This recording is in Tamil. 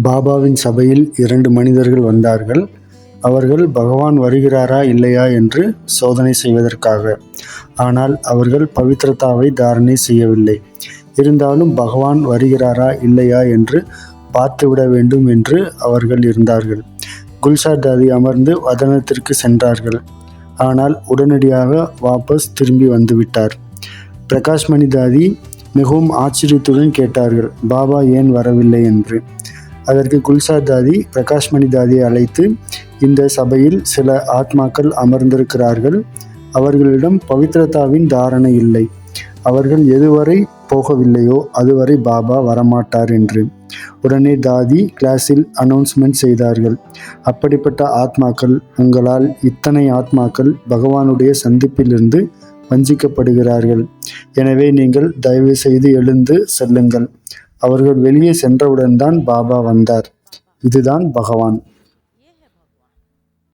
பாபாவின் சபையில் இரண்டு மனிதர்கள் வந்தார்கள். அவர்கள் பகவான் வருகிறாரா இல்லையா என்று சோதனை செய்வதற்காக. ஆனால் அவர்கள் பவித்ரதாவை தாரணை செய்யவில்லை. இருந்தாலும் பகவான் வருகிறாரா இல்லையா என்று பார்த்துவிட வேண்டும் என்று அவர்கள் இருந்தார்கள். குல்சார் தாதி அமர்ந்து வதனத்திற்கு சென்றார்கள். ஆனால் உடனடியாக வாபஸ் திரும்பி வந்துவிட்டார். பிரகாஷ்மணி தாதி மிகவும் ஆச்சரியத்துடன் கேட்டார்கள் பாபா ஏன் வரவில்லை? என்று. அதற்கு குல்சார் தாதி பிரகாஷ்மணி தாதியை அழைத்து இந்த சபையில் சில ஆத்மாக்கள் அமர்ந்திருக்கிறார்கள். அவர்களிடம் பவித்ரதாவின் தாரணை இல்லை. அவர்கள் எதுவரை போகவில்லையோ அதுவரை பாபா வரமாட்டார் என்று. உடனே தாதி கிளாஸில் அனௌன்ஸ்மெண்ட் செய்தார்கள். அப்படிப்பட்ட ஆத்மாக்கள் உங்களால் இத்தனை ஆத்மாக்கள் பகவானுடைய சந்திப்பிலிருந்து வஞ்சிக்கப்படுகிறார்கள். எனவே நீங்கள் தயவு செய்து எழுந்து செல்லுங்கள். அவர்கள் வெளியே சென்றவுடன் தான் பாபா வந்தார். இதுதான் பகவான்.